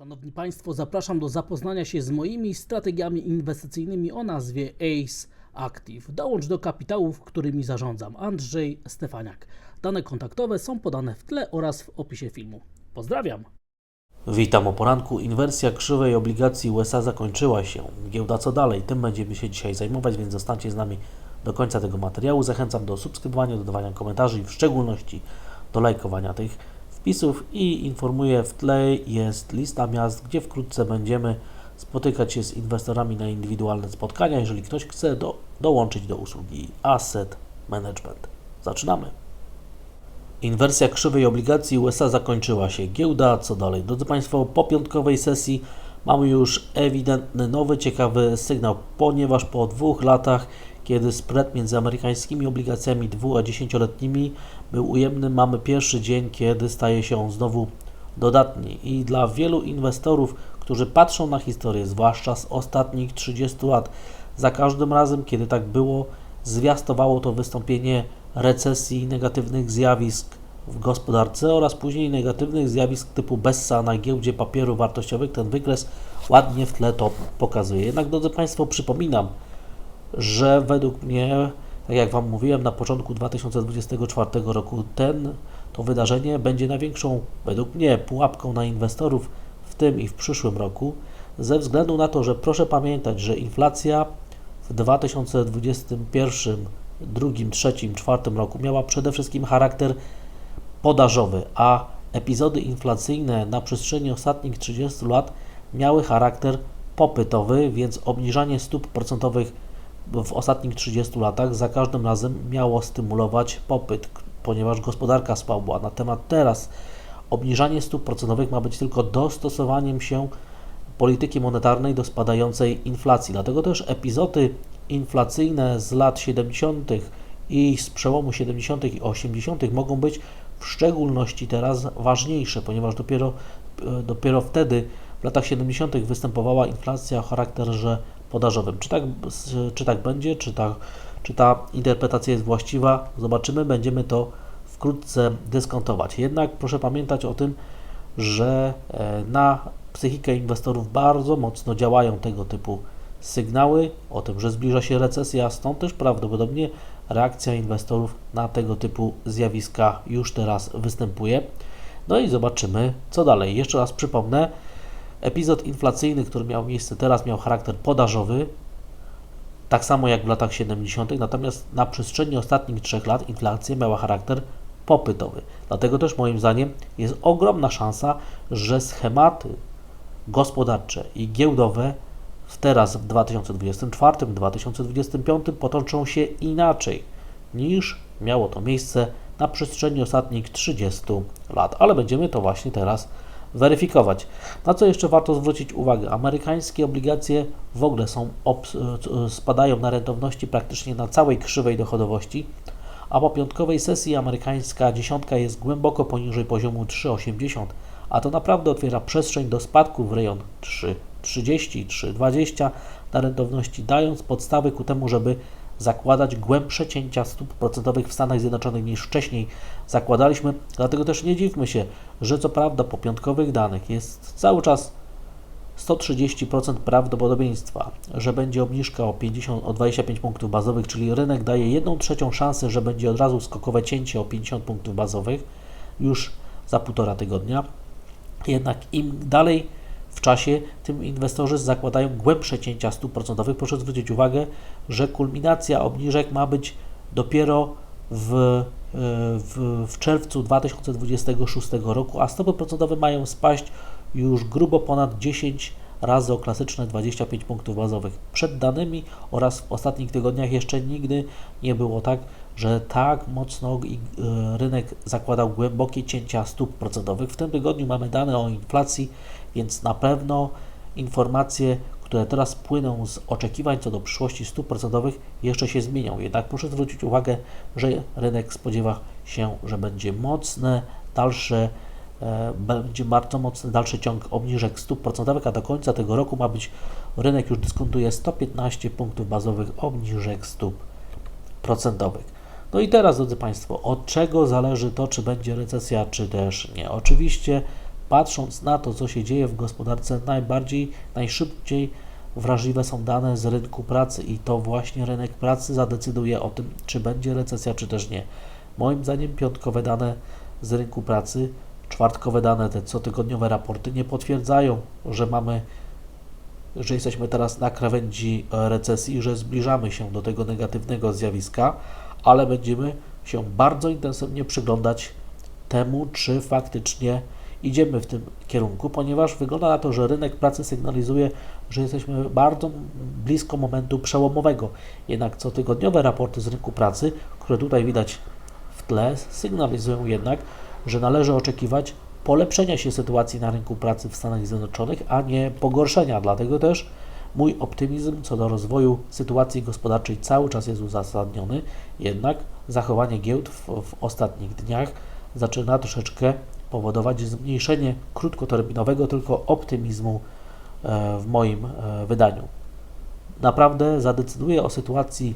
Szanowni Państwo, zapraszam do zapoznania się z moimi strategiami inwestycyjnymi o nazwie ACE Active. Dołącz do kapitałów, którymi zarządzam. Andrzej Stefaniak. Dane kontaktowe są podane w tle oraz w opisie filmu. Pozdrawiam! Witam o poranku. Inwersja krzywej obligacji USA zakończyła się. Giełda co dalej? Tym będziemy się dzisiaj zajmować, więc zostańcie z nami do końca tego materiału. Zachęcam do subskrybowania, dodawania komentarzy i w szczególności do lajkowania tych wpisów i informuję w tle jest lista miast, gdzie wkrótce będziemy spotykać się z inwestorami na indywidualne spotkania, jeżeli ktoś chce do, dołączyć do usługi Asset Management. Zaczynamy. Inwersja krzywej obligacji USA zakończyła się. Giełda, co dalej? Drodzy Państwo, po piątkowej sesji mamy już ewidentny, nowy, ciekawy sygnał, ponieważ po dwóch latach, kiedy spread między amerykańskimi obligacjami 2 a 10-letnimi był ujemny, mamy pierwszy dzień, kiedy staje się on znowu dodatni. I dla wielu inwestorów, którzy patrzą na historię, zwłaszcza z ostatnich 30 lat, za każdym razem, kiedy tak było, zwiastowało to wystąpienie recesji, negatywnych zjawisk w gospodarce oraz później negatywnych zjawisk typu Bessa na giełdzie papierów wartościowych. Ten wykres ładnie w tle to pokazuje. Jednak, drodzy Państwo, przypominam, że według mnie, tak jak Wam mówiłem na początku 2024 roku, ten, to wydarzenie będzie największą, według mnie, pułapką na inwestorów w tym i w przyszłym roku, ze względu na to, że proszę pamiętać, że inflacja w 2021, drugim, trzecim, czwartym roku miała przede wszystkim charakter podażowy, a epizody inflacyjne na przestrzeni ostatnich 30 lat miały charakter popytowy, więc obniżanie stóp procentowych w ostatnich 30 latach za każdym razem miało stymulować popyt, ponieważ gospodarka słabła. Na temat teraz obniżanie stóp procentowych ma być tylko dostosowaniem się polityki monetarnej do spadającej inflacji. Dlatego też epizody inflacyjne z lat 70. i z przełomu 70. i 80. mogą być w szczególności teraz ważniejsze, ponieważ dopiero, e, dopiero wtedy w latach 70. występowała inflacja o charakterze podażowym. Czy tak, czy tak będzie, czy ta, czy ta interpretacja jest właściwa, zobaczymy, będziemy to wkrótce dyskontować. Jednak proszę pamiętać o tym, że e, na psychikę inwestorów bardzo mocno działają tego typu sygnały o tym, że zbliża się recesja, stąd też prawdopodobnie reakcja inwestorów na tego typu zjawiska już teraz występuje. No i zobaczymy, co dalej. Jeszcze raz przypomnę, epizod inflacyjny, który miał miejsce teraz, miał charakter podażowy, tak samo jak w latach 70., natomiast na przestrzeni ostatnich trzech lat inflacja miała charakter popytowy. Dlatego też moim zdaniem jest ogromna szansa, że schematy gospodarcze i giełdowe teraz w 2024-2025 potoczą się inaczej niż miało to miejsce na przestrzeni ostatnich 30 lat, ale będziemy to właśnie teraz weryfikować. Na co jeszcze warto zwrócić uwagę? Amerykańskie obligacje w ogóle są spadają na rentowności praktycznie na całej krzywej dochodowości, a po piątkowej sesji amerykańska dziesiątka jest głęboko poniżej poziomu 3,80, a to naprawdę otwiera przestrzeń do spadku w rejon 3,30, 3,20 na rentowności, dając podstawy ku temu, żeby zakładać głębsze cięcia stóp procentowych w Stanach Zjednoczonych niż wcześniej zakładaliśmy. Dlatego też nie dziwmy się, że co prawda po piątkowych danych jest cały czas 130% prawdopodobieństwa, że będzie obniżka o, 50, o 25 punktów bazowych, czyli rynek daje 1 trzecią szansę, że będzie od razu skokowe cięcie o 50 punktów bazowych już za półtora tygodnia. Jednak im dalej w czasie, tym inwestorzy zakładają głębsze cięcia stóp procentowych. Proszę zwrócić uwagę, że kulminacja obniżek ma być dopiero w, w, w czerwcu 2026 roku, a stopy procentowe mają spaść już grubo ponad 10 razy o klasyczne 25 punktów bazowych. Przed danymi oraz w ostatnich tygodniach jeszcze nigdy nie było tak, że tak mocno rynek zakładał głębokie cięcia stóp procentowych. W tym tygodniu mamy dane o inflacji, więc na pewno informacje, które teraz płyną z oczekiwań co do przyszłości stóp procentowych, jeszcze się zmienią. Jednak proszę zwrócić uwagę, że rynek spodziewa się, że będzie mocne dalsze będzie bardzo mocny dalszy ciąg obniżek stóp procentowych, a do końca tego roku ma być rynek już dyskontuje 115 punktów bazowych obniżek stóp procentowych. No i teraz, drodzy Państwo, od czego zależy to, czy będzie recesja, czy też nie? Oczywiście patrząc na to, co się dzieje w gospodarce, najbardziej, najszybciej wrażliwe są dane z rynku pracy i to właśnie rynek pracy zadecyduje o tym, czy będzie recesja, czy też nie. Moim zdaniem piątkowe dane z rynku pracy, czwartkowe dane, te cotygodniowe raporty nie potwierdzają, że mamy, że jesteśmy teraz na krawędzi e, recesji, że zbliżamy się do tego negatywnego zjawiska, ale będziemy się bardzo intensywnie przyglądać temu, czy faktycznie idziemy w tym kierunku, ponieważ wygląda na to, że rynek pracy sygnalizuje, że jesteśmy bardzo blisko momentu przełomowego. Jednak cotygodniowe raporty z rynku pracy, które tutaj widać w tle, sygnalizują jednak, że należy oczekiwać polepszenia się sytuacji na rynku pracy w Stanach Zjednoczonych, a nie pogorszenia. Dlatego też mój optymizm co do rozwoju sytuacji gospodarczej cały czas jest uzasadniony, jednak zachowanie giełd w, w ostatnich dniach zaczyna troszeczkę powodować zmniejszenie krótkoterminowego tylko optymizmu e, w moim e, wydaniu. Naprawdę zadecyduje o sytuacji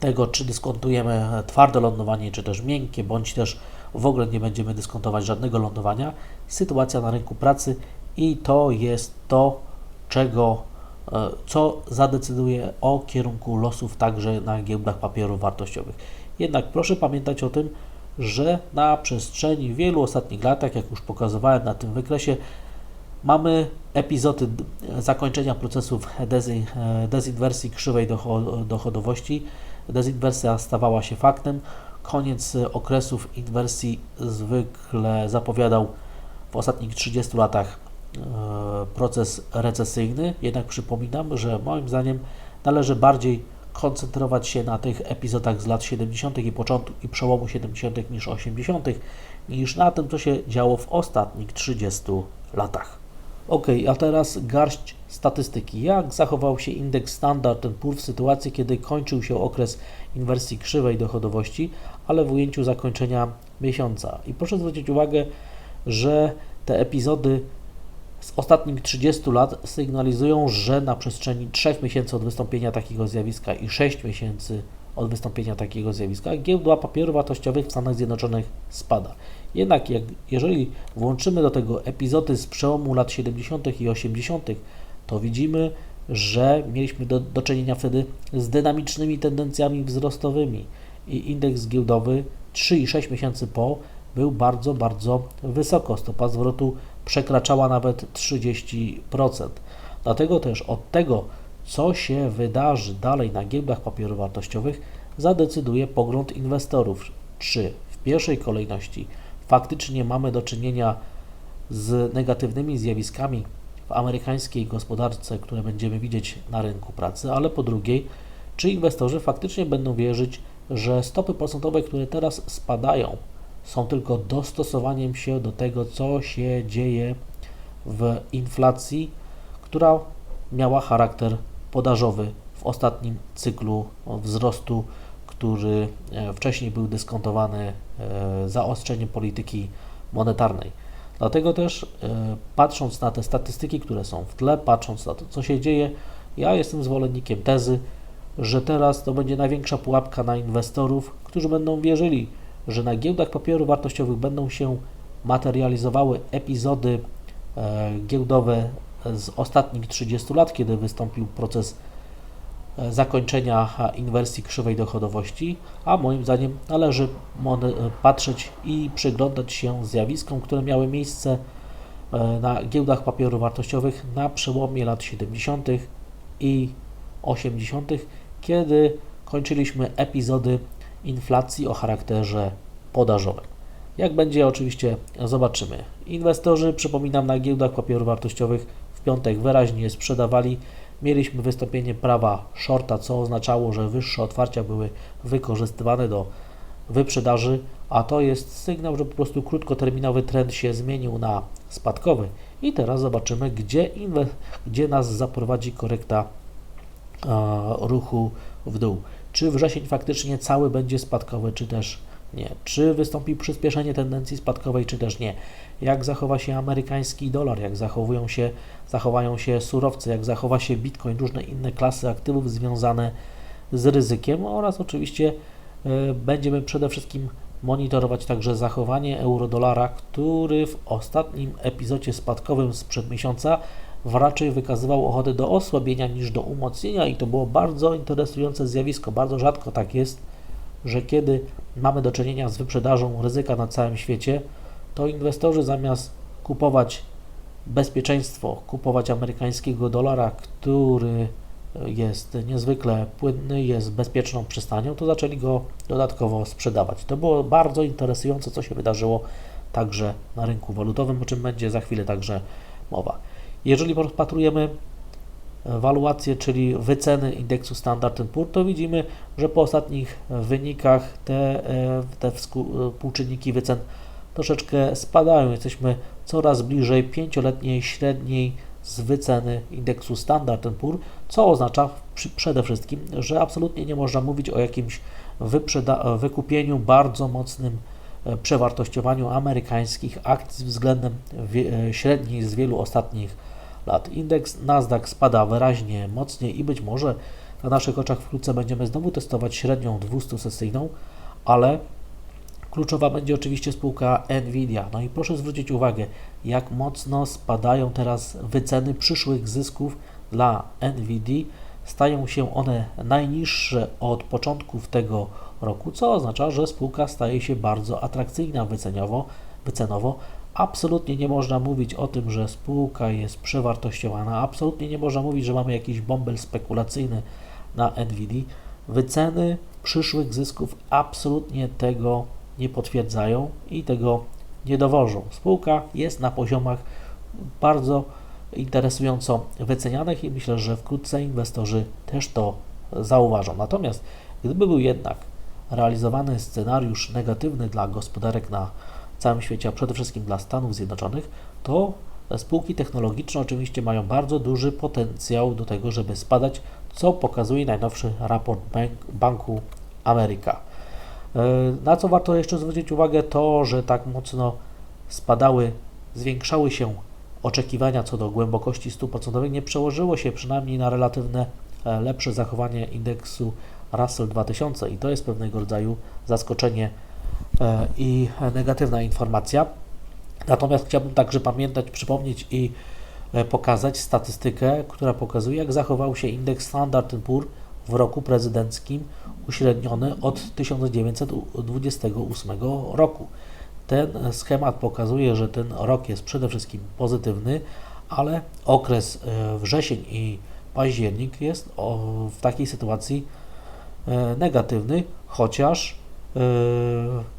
tego, czy dyskontujemy twarde lądowanie, czy też miękkie, bądź też w ogóle nie będziemy dyskontować żadnego lądowania, sytuacja na rynku pracy i to jest to, czego, e, co zadecyduje o kierunku losów także na giełdach papierów wartościowych. Jednak proszę pamiętać o tym, że na przestrzeni wielu ostatnich lat, tak jak już pokazywałem na tym wykresie, mamy epizody zakończenia procesów dezinwersji krzywej docho- dochodowości. Dezinwersja stawała się faktem. Koniec okresów inwersji zwykle zapowiadał w ostatnich 30 latach e, proces recesyjny. Jednak przypominam, że moim zdaniem należy bardziej koncentrować się na tych epizodach z lat 70. i początku i przełomu 70. niż 80., niż na tym, co się działo w ostatnich 30 latach. Ok, a teraz garść statystyki. Jak zachował się indeks Standard Poor's w sytuacji, kiedy kończył się okres inwersji krzywej dochodowości, ale w ujęciu zakończenia miesiąca? I proszę zwrócić uwagę, że te epizody z ostatnich 30 lat sygnalizują, że na przestrzeni 3 miesięcy od wystąpienia takiego zjawiska i 6 miesięcy od wystąpienia takiego zjawiska giełda papierów wartościowych w Stanach Zjednoczonych spada. Jednak jak, jeżeli włączymy do tego epizody z przełomu lat 70. i 80., to widzimy, że mieliśmy do, do czynienia wtedy z dynamicznymi tendencjami wzrostowymi i indeks giełdowy 3 i 6 miesięcy po był bardzo, bardzo wysoko. Stopa zwrotu przekraczała nawet 30%. Dlatego też od tego, co się wydarzy dalej na giełdach papierów wartościowych, zadecyduje pogląd inwestorów. Czy w pierwszej kolejności faktycznie mamy do czynienia z negatywnymi zjawiskami w amerykańskiej gospodarce, które będziemy widzieć na rynku pracy, ale po drugiej, czy inwestorzy faktycznie będą wierzyć, że stopy procentowe, które teraz spadają, są tylko dostosowaniem się do tego, co się dzieje w inflacji, która miała charakter podażowy w ostatnim cyklu wzrostu, który e, wcześniej był dyskontowany e, zaostrzeniem polityki monetarnej. Dlatego też, e, patrząc na te statystyki, które są w tle, patrząc na to, co się dzieje, ja jestem zwolennikiem tezy, że teraz to będzie największa pułapka na inwestorów, którzy będą wierzyli, że na giełdach papierów wartościowych będą się materializowały epizody e, giełdowe z ostatnich 30 lat, kiedy wystąpił proces e, zakończenia inwersji krzywej dochodowości, a moim zdaniem należy e, patrzeć i przyglądać się zjawiskom, które miały miejsce na giełdach papierów wartościowych na przełomie lat 70. i 80., kiedy kończyliśmy epizody inflacji o charakterze podażowym. Jak będzie, oczywiście zobaczymy. Inwestorzy, przypominam, na giełdach papierów wartościowych w piątek wyraźnie sprzedawali. Mieliśmy wystąpienie prawa shorta, co oznaczało, że wyższe otwarcia były wykorzystywane do wyprzedaży, a to jest sygnał, że po prostu krótkoterminowy trend się zmienił na spadkowy. I teraz zobaczymy, gdzie, gdzie nas zaprowadzi korekta e, ruchu w dół. Czy wrzesień faktycznie cały będzie spadkowy, czy też nie? Czy wystąpi przyspieszenie tendencji spadkowej, czy też nie? Jak zachowa się amerykański dolar, jak zachowują się, zachowają się surowce, jak zachowa się bitcoin, różne inne klasy aktywów związane z ryzykiem oraz oczywiście e, będziemy przede wszystkim monitorować także zachowanie euro-dolara, który w ostatnim epizodzie spadkowym sprzed miesiąca raczej wykazywał ochotę do osłabienia niż do umocnienia i to było bardzo interesujące zjawisko. Bardzo rzadko tak jest, że kiedy mamy do czynienia z wyprzedażą ryzyka na całym świecie, to inwestorzy zamiast kupować bezpieczeństwo, kupować amerykańskiego dolara, który jest niezwykle płynny, jest bezpieczną przystanią, to zaczęli go dodatkowo sprzedawać. To było bardzo interesujące, co się wydarzyło także na rynku walutowym, o czym będzie za chwilę także mowa. Jeżeli rozpatrujemy waluację, czyli wyceny indeksu Standard Poor's, to widzimy, że po ostatnich wynikach te, e, te współczynniki wycen troszeczkę spadają. Jesteśmy coraz bliżej pięcioletniej średniej z wyceny indeksu Standard Poor's, co oznacza przede wszystkim, że absolutnie nie można mówić o jakimś wykupieniu bardzo mocnym e, przewartościowaniu amerykańskich akcji względem e, średniej z wielu ostatnich lat. Indeks Nasdaq spada wyraźnie mocniej i być może na naszych oczach wkrótce będziemy znowu testować średnią 200-sesyjną, ale kluczowa będzie oczywiście spółka Nvidia. No i proszę zwrócić uwagę, jak mocno spadają teraz wyceny przyszłych zysków dla Nvidia. Stają się one najniższe od początków tego roku, co oznacza, że spółka staje się bardzo atrakcyjna wyceniowo, wycenowo. Absolutnie nie można mówić o tym, że spółka jest przewartościowana, absolutnie nie można mówić, że mamy jakiś bąbel spekulacyjny na Nvidia. Wyceny przyszłych zysków absolutnie tego nie potwierdzają i tego nie dowożą. Spółka jest na poziomach bardzo interesująco wycenianych i myślę, że wkrótce inwestorzy też to zauważą. Natomiast gdyby był jednak realizowany scenariusz negatywny dla gospodarek na całym świecie, a przede wszystkim dla Stanów Zjednoczonych, to spółki technologiczne oczywiście mają bardzo duży potencjał do tego, żeby spadać, co pokazuje najnowszy raport Bank, Banku Ameryka. E, Na co warto jeszcze zwrócić uwagę, to, że tak mocno spadały, zwiększały się oczekiwania co do głębokości stóp procentowych, nie przełożyło się przynajmniej na relatywne e, lepsze zachowanie indeksu Russell 2000 i to jest pewnego rodzaju zaskoczenie i negatywna informacja. Natomiast chciałbym także pamiętać, przypomnieć i e, pokazać statystykę, która pokazuje, jak zachował się indeks Standard Poor's w roku prezydenckim uśredniony od 1928 roku. Ten schemat pokazuje, że ten rok jest przede wszystkim pozytywny, ale okres e, wrzesień i październik jest w takiej sytuacji e, negatywny, chociaż e,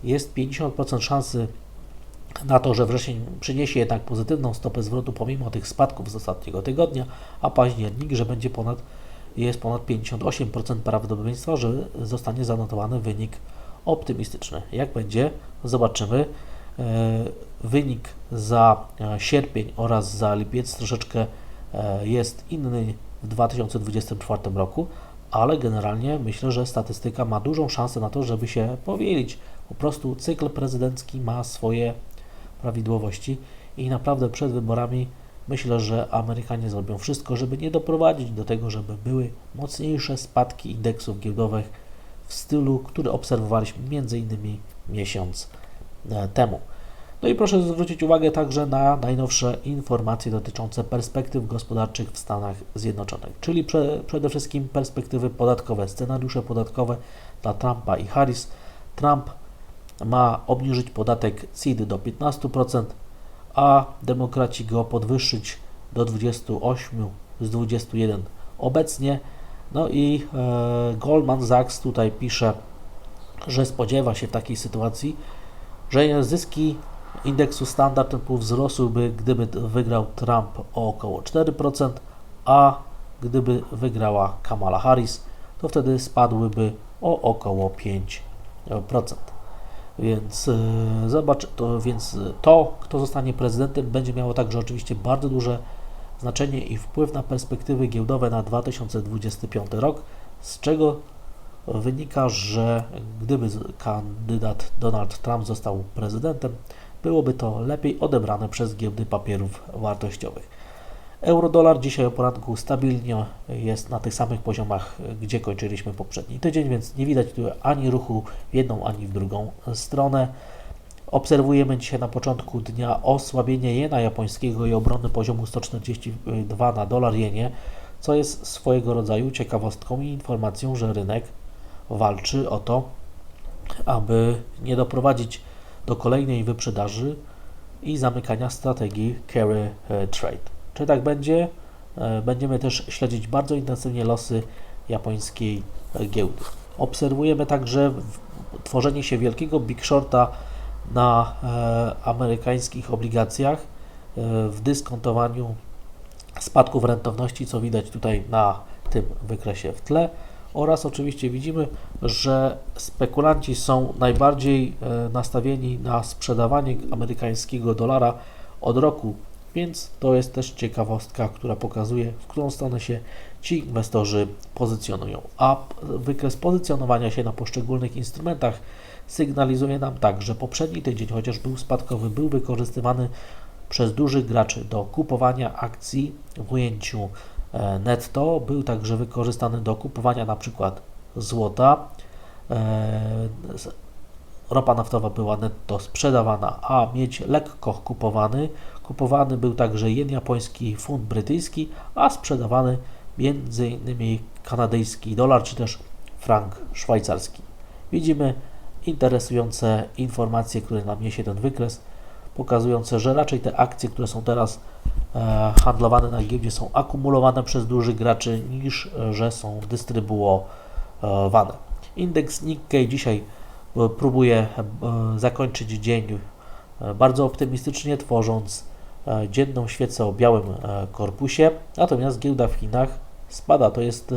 jest 50% szansy na to, że wrzesień przyniesie jednak pozytywną stopę zwrotu pomimo tych spadków z ostatniego tygodnia, a październik, że będzie ponad, jest ponad 58% prawdopodobieństwa, że zostanie zanotowany wynik optymistyczny. Jak będzie, zobaczymy. E, Wynik za e, sierpień oraz za lipiec troszeczkę e, jest inny w 2024 roku, ale generalnie myślę, że statystyka ma dużą szansę na to, żeby się powielić. Po prostu cykl prezydencki ma swoje prawidłowości i naprawdę przed wyborami myślę, że Amerykanie zrobią wszystko, żeby nie doprowadzić do tego, żeby były mocniejsze spadki indeksów giełdowych w stylu, który obserwowaliśmy innymi miesiąc e, temu. No i proszę zwrócić uwagę także na najnowsze informacje dotyczące perspektyw gospodarczych w Stanach Zjednoczonych, czyli prze, przede wszystkim perspektywy podatkowe, scenariusze podatkowe dla Trumpa i Harris. Trump ma obniżyć podatek CID do 15%, a demokraci go podwyższyć do 28 z 21 obecnie. No i e, Goldman Sachs tutaj pisze, że spodziewa się w takiej sytuacji, że zyski indeksu Standard Poor's wzrosłyby, gdyby wygrał Trump o około 4%, a gdyby wygrała Kamala Harris, to wtedy spadłyby o około 5%. Więc e, zobacz, to, więc to, kto zostanie prezydentem, będzie miało także oczywiście bardzo duże znaczenie i wpływ na perspektywy giełdowe na 2025 rok, z czego wynika, że gdyby kandydat Donald Trump został prezydentem, byłoby to lepiej odebrane przez giełdy papierów wartościowych. Euro-dolar dzisiaj o poranku stabilnie jest na tych samych poziomach, gdzie kończyliśmy poprzedni tydzień, więc nie widać tu ani ruchu w jedną, ani w drugą stronę. Obserwujemy dzisiaj na początku dnia osłabienie jena japońskiego i obrony poziomu 142 na dolar jenie, co jest swojego rodzaju ciekawostką i informacją, że rynek walczy o to, aby nie doprowadzić do kolejnej wyprzedaży i zamykania strategii carry e, trade. Czy tak będzie? E, Będziemy też śledzić bardzo intensywnie losy japońskiej e, giełdy. Obserwujemy także tworzenie się wielkiego big shorta na amerykańskich obligacjach w dyskontowaniu spadków rentowności, co widać tutaj na tym wykresie w tle. Oraz oczywiście widzimy, że spekulanci są najbardziej e, nastawieni na sprzedawanie amerykańskiego dolara od roku, więc to jest też ciekawostka, która pokazuje, w którą stronę się ci inwestorzy pozycjonują. A wykres pozycjonowania się na poszczególnych instrumentach sygnalizuje nam tak, że poprzedni tydzień, chociaż był spadkowy, był wykorzystywany przez dużych graczy do kupowania akcji w ujęciu netto. Był także wykorzystany do kupowania na przykład złota. E, Ropa naftowa była netto sprzedawana, a miedź lekko kupowany. Kupowany był także jen japoński, funt brytyjski, a sprzedawany innymi kanadyjski dolar czy też frank szwajcarski. Widzimy interesujące informacje, które nam niesie ten wykres, pokazujące, że raczej te akcje, które są teraz e, handlowane na giełdzie, są akumulowane przez dużych graczy niż e, że są dystrybuowane. Indeks Nikkei dzisiaj e, próbuje e, zakończyć dzień e, bardzo optymistycznie, tworząc e, dzienną świecę o białym e, korpusie, natomiast giełda w Chinach spada. To jest e,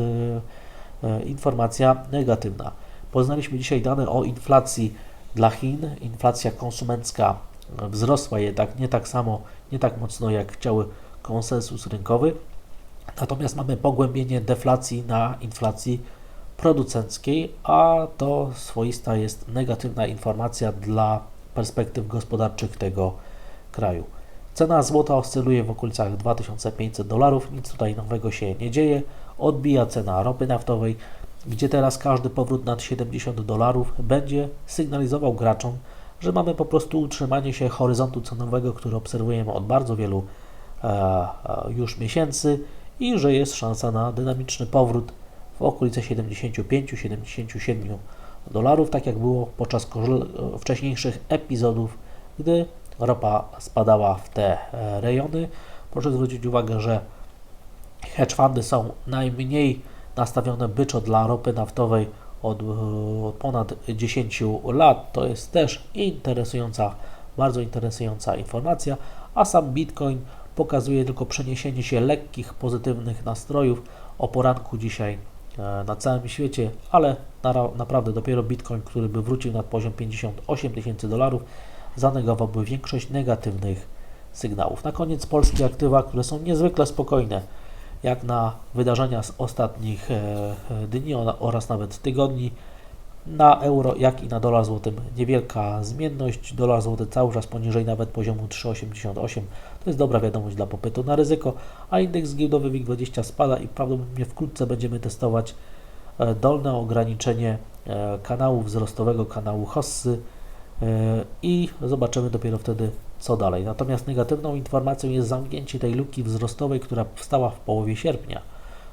e, informacja negatywna. Poznaliśmy dzisiaj dane o inflacji dla Chin. Inflacja konsumencka e, wzrosła jednak nie tak samo, nie tak mocno jak chciały konsensus rynkowy. Natomiast mamy pogłębienie deflacji na inflacji producenckiej, a to swoista jest negatywna informacja dla perspektyw gospodarczych tego kraju. Cena złota oscyluje w okolicach 2500 dolarów, nic tutaj nowego się nie dzieje. Odbija cena ropy naftowej, gdzie teraz każdy powrót nad 70 dolarów będzie sygnalizował graczom, że mamy po prostu utrzymanie się horyzontu cenowego, który obserwujemy od bardzo wielu e, e, już miesięcy i że jest szansa na dynamiczny powrót w okolice 75-77 dolarów, tak jak było podczas korzyl- wcześniejszych epizodów, gdy ropa spadała w te e, rejony. Proszę zwrócić uwagę, że hedge fundy są najmniej nastawione byczo dla ropy naftowej od, e, od ponad 10 lat. To jest też interesująca, bardzo interesująca informacja, a sam Bitcoin pokazuje tylko przeniesienie się lekkich, pozytywnych nastrojów o poranku dzisiaj e, na całym świecie, ale nara- naprawdę dopiero Bitcoin, który by wrócił nad poziom 58 tysięcy dolarów, zanegowałby większość negatywnych sygnałów. Na koniec polskie aktywa, które są niezwykle spokojne, jak na wydarzenia z ostatnich e, e, dni oraz nawet tygodni. Na euro, jak i na dolar złotym niewielka zmienność. Dolar złoty cały czas poniżej nawet poziomu 3,88. To jest dobra wiadomość dla popytu na ryzyko, a indeks giełdowy WIG20 spada i prawdopodobnie wkrótce będziemy testować e, dolne ograniczenie kanału wzrostowego, kanału Hossy i zobaczymy dopiero wtedy, co dalej. Natomiast negatywną informacją jest zamknięcie tej luki wzrostowej, która powstała w połowie sierpnia.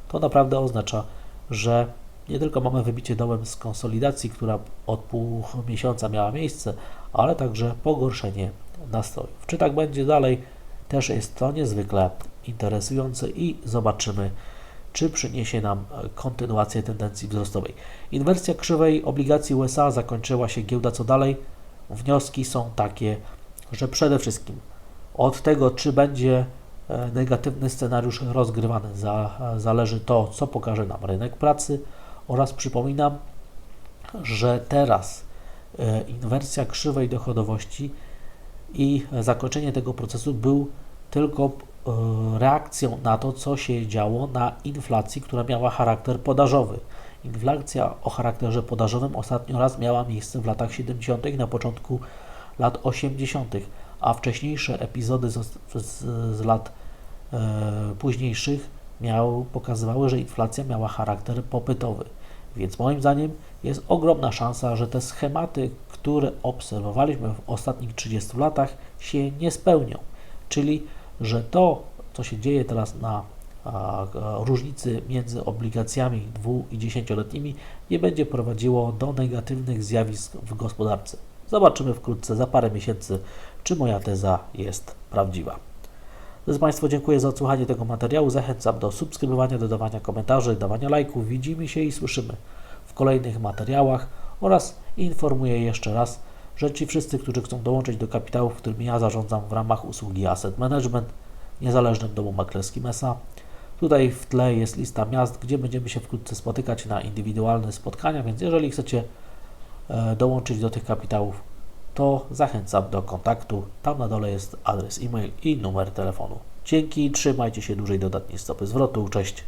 To naprawdę oznacza, że nie tylko mamy wybicie dołem z konsolidacji, która od pół miesiąca miała miejsce, ale także pogorszenie nastrojów. Czy tak będzie dalej, też jest to niezwykle interesujące i zobaczymy, czy przyniesie nam kontynuację tendencji wzrostowej. Inwersja krzywej obligacji USA zakończyła się, giełda co dalej? Wnioski są takie, że przede wszystkim od tego, czy będzie e, negatywny scenariusz rozgrywany, za, zależy to, co pokaże nam rynek pracy oraz przypominam, że teraz e, inwersja krzywej dochodowości i zakończenie tego procesu był tylko e, reakcją na to, co się działo na inflacji, która miała charakter podażowy. Inflacja o charakterze podażowym ostatnio raz miała miejsce w latach 70. na początku lat 80., a wcześniejsze epizody z, z, z lat e, późniejszych miał, pokazywały, że inflacja miała charakter popytowy. Więc moim zdaniem jest ogromna szansa, że te schematy, które obserwowaliśmy w ostatnich 30 latach, się nie spełnią. Czyli, że to, co się dzieje teraz na a, a, różnicy między obligacjami dwu- i dziesięcioletnimi, nie będzie prowadziło do negatywnych zjawisk w gospodarce. Zobaczymy wkrótce, za parę miesięcy, czy moja teza jest prawdziwa. Drodzy Państwo, dziękuję za odsłuchanie tego materiału. Zachęcam do subskrybowania, dodawania komentarzy, dawania lajków. Widzimy się i słyszymy w kolejnych materiałach oraz informuję jeszcze raz, że ci wszyscy, którzy chcą dołączyć do kapitałów, którymi ja zarządzam w ramach usługi Asset Management, niezależnym domu maklerskim SA, tutaj w tle jest lista miast, gdzie będziemy się wkrótce spotykać na indywidualne spotkania, więc jeżeli chcecie dołączyć do tych kapitałów, to zachęcam do kontaktu. Tam na dole jest adres e-mail i numer telefonu. Dzięki, trzymajcie się dłużej dodatniej stopy zwrotu. Cześć.